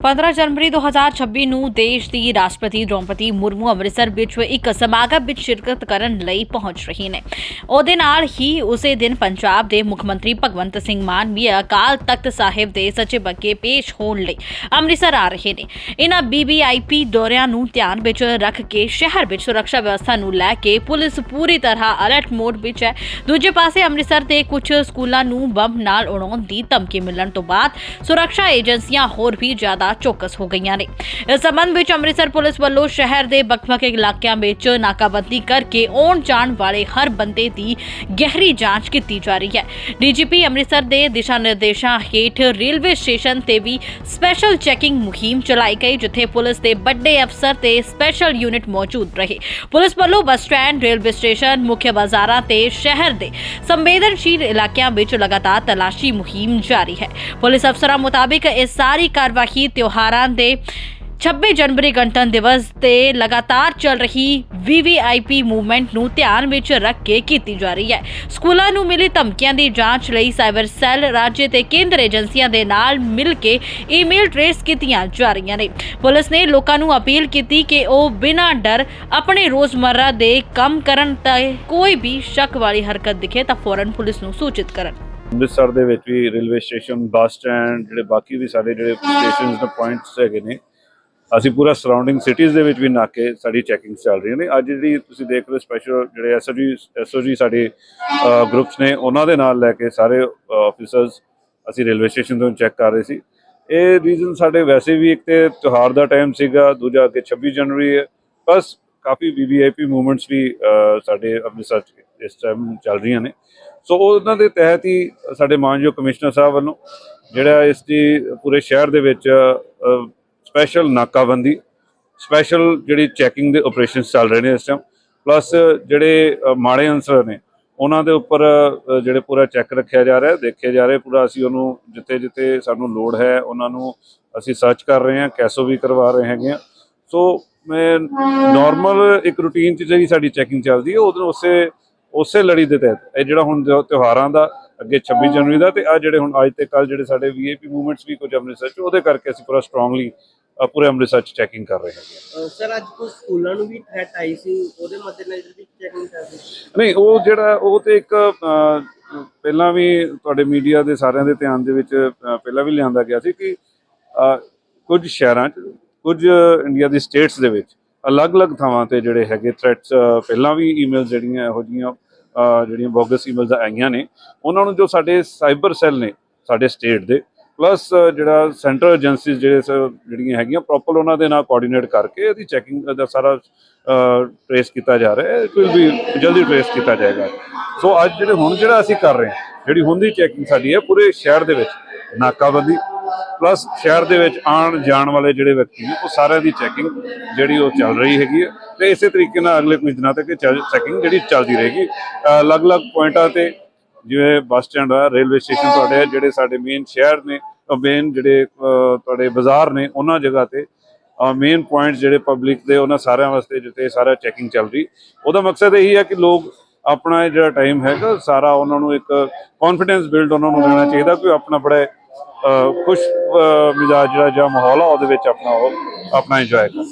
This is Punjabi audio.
15 ਜਨਵਰੀ 2026 ਨੂੰ ਦੇਸ਼ ਦੀ ਰਾਸ਼ਟਰਪਤੀ ਦ੍ਰੋਪਦੀ ਮੁਰਮੂ ਅੰਮ੍ਰਿਤਸਰ ਵਿੱਚ ਇੱਕ ਸਮਾਗਮ ਵਿੱਚ ਸ਼ਿਰਕਤ ਕਰਨ ਲਈ ਪਹੁੰਚ ਰਹੀ ਨੇ। ਉਹਦੇ ਨਾਲ ਹੀ ਉਸੇ ਦਿਨ ਪੰਜਾਬ ਦੇ ਮੁੱਖ ਮੰਤਰੀ ਭਗਵੰਤ ਸਿੰਘ ਮਾਨ ਵੀ ਅਕਾਲ ਤਖਤ ਸਾਹਿਬ ਦੇ ਸੱਚੇ ਅੱਗੇ ਪੇਸ਼ ਹੋਣ ਲਈ ਅੰਮ੍ਰਿਤਸਰ ਆ ਰਹੇ ਨੇ। ਇਹਨਾਂ ਬੀਬੀਆਈਪੀ ਦੌਰਿਆਂ ਨੂੰ ਧਿਆਨ ਵਿੱਚ ਰੱਖ ਕੇ ਸ਼ਹਿਰ ਵਿੱਚ ਸੁਰੱਖਿਆ ਵਿਵਸਥਾ ਨੂੰ ਲੈ ਕੇ ਪੁਲਿਸ ਪੂਰੀ ਤਰ੍ਹਾਂ ਅਲਰਟ ਮੋਡ ਵਿੱਚ ਹੈ। ਦੂਜੇ ਪਾਸੇ ਅੰਮ੍ਰਿਤਸਰ ਦੇ ਕੁਝ ਸਕੂਲਾਂ ਨੂੰ ਬੰਬ ਨਾਲ ਉਡਾਉਣ ਦੀ ਧਮਕੀ ਮਿਲਣ ਤੋਂ ਬਾਅਦ ਸੁਰੱਖਿਆ ਏਜੰਸੀਆਂ ਹੋਰ ਵੀ ਜ਼ਿਆਦਾ ਚੌਕਸ ਹੋ ਗਈਆਂ ਨੇ ਇਸ ਸੰਬੰਧ ਵਿੱਚ ਅੰਮ੍ਰਿਤਸਰ ਪੁਲਿਸ ਵੱਲੋਂ ਸ਼ਹਿਰ ਦੇ ਵੱਖ-ਵੱਖ ਇਲਾਕਿਆਂ ਵਿੱਚ ਨਾਕਾਬੰਦੀ ਕਰਕੇ ਆਉਣ ਜਾਣ ਵਾਲੇ ਹਰ ਬੰਦੇ ਦੀ ਗਹਿਰੀ ਜਾਂਚ ਕੀਤੀ ਜਾ ਰਹੀ ਹੈ ਡੀਜੀਪੀ ਅੰਮ੍ਰਿਤਸਰ ਦੇ ਦਿਸ਼ਾ ਨਿਰਦੇਸ਼ਾਂ ਹੇਠ ਰੇਲਵੇ ਸਟੇਸ਼ਨ ਤੇ ਵੀ ਸਪੈਸ਼ਲ ਚੈਕਿੰਗ ਮੁਹਿੰਮ ਚਲਾਈ ਗਈ ਜਿੱਥੇ ਪੁਲਿਸ ਦੇ ਵੱਡੇ ਅਫਸਰ ਤੇ ਸਪੈਸ਼ਲ ਯੂਨਿਟ ਮੌਜੂਦ ਰਹੇ ਪੁਲਿਸ ਵੱਲੋਂ ਬੱਸ ਸਟੈਂਡ ਰੇਲਵੇ ਸਟੇਸ਼ਨ ਮੁੱਖ ਬਾਜ਼ਾਰਾਂ ਤੇ ਸ਼ਹਿਰ ਦੇ ਸੰਵੇਦਨਸ਼ੀਲ ਇਲਾਕਿਆਂ ਵਿੱਚ ਲਗਾਤਾਰ ਤਲਾਸ਼ੀ ਮੁਹਿੰਮ ਜਾਰੀ ਹੈ ਪੁਲਿਸ ਅਫਸਰਾਂ ਮੁਤਾਬਿਕ ਇਹ ਸਾਰੀ ਕਾਰਵਾਈ ਤਿਉਹਾਰਾਂ ਦੇ 26 ਜਨਵਰੀ ਗਣਤੰਤਰ ਦਿਵਸ ਤੇ ਲਗਾਤਾਰ ਚੱਲ ਰਹੀ ਵੀਵੀਆਈਪੀ ਮੂਵਮੈਂਟ ਨੂੰ ਧਿਆਨ ਵਿੱਚ ਰੱਖ ਕੇ ਕੀਤੀ ਜਾ ਰਹੀ ਹੈ। ਸਕੂਲਾਂ ਨੂੰ ਮਿਲੀ ਧਮਕੀਆਂ ਦੀ ਜਾਂਚ ਲਈ ਸਾਈਬਰ ਸੈੱਲ ਰਾਜ ਤੇ ਕੇਂਦਰ ਏਜੰਸੀਆਂ ਦੇ ਨਾਲ ਮਿਲ ਕੇ ਈਮੇਲ ਟ੍ਰੇਸ ਕੀਤੀਆਂ ਜਾ ਰਹੀਆਂ ਨੇ। ਪੁਲਿਸ ਨੇ ਲੋਕਾਂ ਨੂੰ ਅਪੀਲ ਕੀਤੀ ਕਿ ਉਹ ਬਿਨਾਂ ਡਰ ਆਪਣੇ ਰੋਜ਼ਮਰਰਾ ਦੇ ਕੰਮ ਕਰਨ ਤੇ ਕੋਈ ਵੀ ਸ਼ੱਕ ਵਾਲੀ ਹਰਕਤ ਦਿਖੇ ਤਾਂ ਫੌਰਨ ਪੁਲਿਸ ਨੂੰ ਸੂਚਿਤ ਕਰਨ। ਅੰਮ੍ਰਿਤਸਰ ਦੇ ਵਿੱਚ ਵੀ ਰੇਲਵੇ ਸਟੇਸ਼ਨ, ਬੱਸ ਸਟੈਂਡ, ਜਿਹੜੇ ਬਾਕੀ ਵੀ ਸਾਡੇ ਜਿਹੜੇ ਸਟੇਸ਼ਨਸ ਦੇ ਪੁਆਇੰਟਸ ਹੈਗੇ ਨੇ, ਅਸੀਂ ਪੂਰਾ ਸਰਾਊਂਡਿੰਗ ਸਿਟੀਜ਼ ਦੇ ਵਿੱਚ ਵੀ ਨਾਕੇ ਸਾਡੀ ਚੈਕਿੰਗ ਚੱਲ ਰਹੀਆਂ ਨੇ। ਅੱਜ ਜਿਹੜੀ ਤੁਸੀਂ ਦੇਖ ਰਹੇ ਹੋ ਸਪੈਸ਼ਲ ਜਿਹੜੇ ਐਸਓਜੀ ਐਸਓਜੀ ਸਾਡੇ ਗਰੁੱਪਸ ਨੇ, ਉਹਨਾਂ ਦੇ ਨਾਲ ਲੈ ਕੇ ਸਾਰੇ ਆਫੀਸਰਸ ਅਸੀਂ ਰੇਲਵੇ ਸਟੇਸ਼ਨ ਤੋਂ ਚੈੱਕ ਕਰ ਰਹੇ ਸੀ। ਇਹ ਰੀਜ਼ਨ ਸਾਡੇ ਵੈਸੇ ਵੀ ਇੱਕ ਤੇ ਤਿਉਹਾਰ ਦਾ ਟਾਈਮ ਸੀਗਾ, ਦੂਜਾ ਕਿ 26 ਜਨਵਰੀ ਹੈ, ਬਸ ਕਾਫੀ ਵੀਵੀਆਈਪੀ ਮੂਵਮੈਂਟਸ ਵੀ ਸਾਡੇ ਅੰਮ੍ਰਿਤਸਰ 'ਚ ਇਸ ਟਾਈਮ ਚੱਲ ਰਹੀਆਂ ਨੇ। ਸੋ ਉਹਨਾਂ ਦੇ ਤਹਿਤ ਹੀ ਸਾਡੇ ਮਾਨਯੋਗ ਕਮਿਸ਼ਨਰ ਸਾਹਿਬ ਵੱਲੋਂ ਜਿਹੜਾ ਇਸ ਦੀ ਪੂਰੇ ਸ਼ਹਿਰ ਦੇ ਵਿੱਚ ਸਪੈਸ਼ਲ ਨਾਕਾਬੰਦੀ ਸਪੈਸ਼ਲ ਜਿਹੜੀ ਚੈਕਿੰਗ ਦੇ ਆਪਰੇਸ਼ਨਸ ਚੱਲ ਰਹੇ ਨੇ ਇਸ ਟਾਈਮ ਪਲੱਸ ਜਿਹੜੇ ਮਾੜੇ ਅਨਸਰ ਨੇ, ਉਹਨਾਂ ਦੇ ਉੱਪਰ ਜਿਹੜੇ ਪੂਰਾ ਚੈੱਕ ਰੱਖਿਆ ਜਾ ਰਿਹਾ, ਦੇਖਿਆ ਜਾ ਰਿਹਾ, ਪੂਰਾ ਅਸੀਂ ਉਹਨੂੰ ਜਿੱਥੇ ਜਿੱਥੇ ਸਾਨੂੰ ਲੋੜ ਹੈ, ਉਹਨਾਂ ਨੂੰ ਅਸੀਂ ਸਰਚ ਕਰ ਰਹੇ ਹਾਂ, ਕੈਸੋ ਵੀ ਕਰਵਾ ਰਹੇ ਹੈਗੇ ਆ ਸੋ ਮੈਂ ਨਾਰਮਲ ਇੱਕ ਰੂਟੀਨ ਚ ਜਿਹੜੀ ਸਾਡੀ ਚੈਕਿੰਗ ਚੱਲਦੀ ਹੈ, ਉਹਦੇ ਉਸੇ ਉਸੇ ਲੜੀ ਦੇ ਤਹਿਤ ਇਹ ਜਿਹੜਾ ਹੁਣ ਤਿਉਹਾਰਾਂ ਦਾ ਅੱਗੇ 26 ਜਨਵਰੀ ਦਾ ਤੇ ਆ ਜਿਹੜੇ ਹੁਣ ਅੱਜ ਤੇ ਕੱਲ ਜਿਹੜੇ ਸਾਡੇ ਵੀਆਈਪੀ ਮੂਵਮੈਂਟਸ ਵੀ ਕੁਝ ਅੰਮ੍ਰਿਤਸਰ ਚ ਉਹਦੇ ਕਰਕੇ ਅਸੀਂ ਪੂਰਾ ਸਟਰੋਂਗਲੀ ਪੂਰੇ ਅੰਮ੍ਰਿਤਸਰ ਚ ਚੈਕਿੰਗ ਕਰ ਰਹੇ ਹਾਂ। ਅਹ ਸਰ ਅੱਜ ਕੁਝ ਸਕੂਲਾਂ ਨੂੰ ਵੀ ਥ੍ਰੈਟ ਆਈ ਸੀ ਉਹਦੇ ਮੱਦੇਨਜ਼ਰ ਵੀ ਚੈਕਿੰਗ ਕਰ ਰਹੀ ਨਹੀਂ ਉਹ ਜਿਹੜਾ ਉਹ ਤੇ ਇੱਕ ਪਹਿਲਾਂ ਵੀ ਤੁਹਾਡੇ ਮੀਡੀਆ ਦੇ ਸਾਰਿਆਂ ਦੇ ਧਿਆਨ ਦੇ ਵਿੱਚ ਪਹਿਲਾਂ ਵੀ ਲਿਆਂਦਾ ਗਿਆ ਸੀ ਕਿ ਕੁਝ ਸ਼ਹਿਰਾਂ 'ਚ ਕੁਝ ਇੰਡੀਆ ਦੀ ਸਟੇਟਸ ਦੇ ਵਿੱਚ ਅਲੱਗ-ਅਲੱਗ ਥਾਵਾਂ ਤੇ ਜਿਹੜੇ ਹੈਗੇ ਥ੍ਰੈਟਸ ਪਹਿਲਾਂ ਵੀ ਈਮੇਲਸ ਜਿਹੜੀਆਂ ਇਹੋ ਜੀਆਂ ਜਿਹੜੀਆਂ ਬੋਗਸ ਈਮੇਲਸ ਆਈਆਂ ਨੇ, ਉਹਨਾਂ ਨੂੰ ਜੋ ਸਾਡੇ ਸਾਈਬਰ ਸੈੱਲ ਨੇ, ਸਾਡੇ ਸਟੇਟ ਦੇ ਪਲੱਸ ਜਿਹੜਾ ਸੈਂਟਰਲ ਏਜੰਸੀਜ਼ ਜਿਹੜੇ ਸ- ਜਿਹੜੀਆਂ ਹੈਗੀਆਂ ਪ੍ਰੋਪਰ ਉਹਨਾਂ ਦੇ ਨਾਲ ਕੋਆਰਡੀਨੇਟ ਕਰਕੇ ਇਹਦੀ ਚੈਕਿੰਗ ਦਾ ਸਾਰਾ ਟ੍ਰੇਸ ਕੀਤਾ ਜਾ ਰਿਹਾ ਹੈ ਇਟ ਵਿਲ ਵੀ ਜਲਦੀ ਟ੍ਰੇਸ ਕੀਤਾ ਜਾਏਗਾ। ਸੋ ਅੱਜ ਜਿਹੜੇ ਹੁਣ ਜਿਹੜਾ ਅਸੀਂ ਕਰ ਰਹੇ ਹਾਂ, ਜਿਹੜੀ ਹੁਣ ਦੀ ਚੈਕਿੰਗ ਸਾਡੀ ਹੈ, ਪੂਰੇ ਸ਼ਹਿਰ ਦੇ ਵਿੱਚ ਨਾਕਾਬੰਦੀ ਪਲੱਸ ਸ਼ਹਿਰ ਦੇ ਵਿੱਚ ਆਉਣ ਜਾਣ ਵਾਲੇ ਜਿਹੜੇ ਵਿਅਕਤੀ ਨੇ, ਉਹ ਸਾਰਿਆਂ ਦੀ ਚੈਕਿੰਗ ਜਿਹੜੀ ਉਹ ਚੱਲ ਰਹੀ ਹੈਗੀ ਹੈ ਤੇ ਇਸੇ ਤਰੀਕੇ ਨਾਲ ਅਗਲੇ ਕੁਝ ਦਿਨਾਂ ਤੱਕ ਚੈਕਿੰਗ ਜਿਹੜੀ ਚੱਲਦੀ ਰਹੇਗੀ। ਅਲੱਗ-ਅਲੱਗ ਪੁਆਇੰਟਾਂ ਤੇ ਜਿਵੇਂ ਬੱਸ ਸਟੈਂਡ ਆ, ਰੇਲਵੇ ਸਟੇਸ਼ਨ ਤੁਹਾਡੇ ਜਿਹੜੇ ਸਾਡੇ ਮੇਨ ਸ਼ਹਿਰ ਨੇ ਮੇਨ ਜਿਹੜੇ ਤੁਹਾਡੇ ਬਾਜ਼ਾਰ ਨੇ, ਉਹਨਾਂ ਜਗ੍ਹਾ ਤੇ ਮੇਨ ਪੁਆਇੰਟਸ ਜਿਹੜੇ ਪਬਲਿਕ ਦੇ, ਉਹਨਾਂ ਸਾਰਿਆਂ ਵਾਸਤੇ ਜਿੱਥੇ ਸਾਰਾ ਚੈਕਿੰਗ ਚੱਲ ਰਹੀ। ਉਹਦਾ ਮਕਸਦ ਇਹੀ ਹੈ ਕਿ ਲੋਕ ਆਪਣਾ ਜਿਹੜਾ ਟਾਈਮ ਹੈਗਾ, ਸਾਰਾ ਉਹਨਾਂ ਨੂੰ ਇੱਕ ਕੌਨਫੀਡੈਂਸ ਬਿਲਡ ਉਹਨਾਂ ਨੂੰ ਦੇਣਾ ਚਾਹੀਦਾ ਕਿ ਆਪਣਾ ਬੜਾ ਖੁਸ਼ ਅਹ, ਮਿਜਾਜ ਜਿਹੜਾ ਜਾਂ ਮਾਹੌਲ ਆ ਉਹਦੇ ਵਿੱਚ ਆਪਣਾ ਉਹ ਆਪਣਾ ਇੰਜੋਏ ਕਰਨ।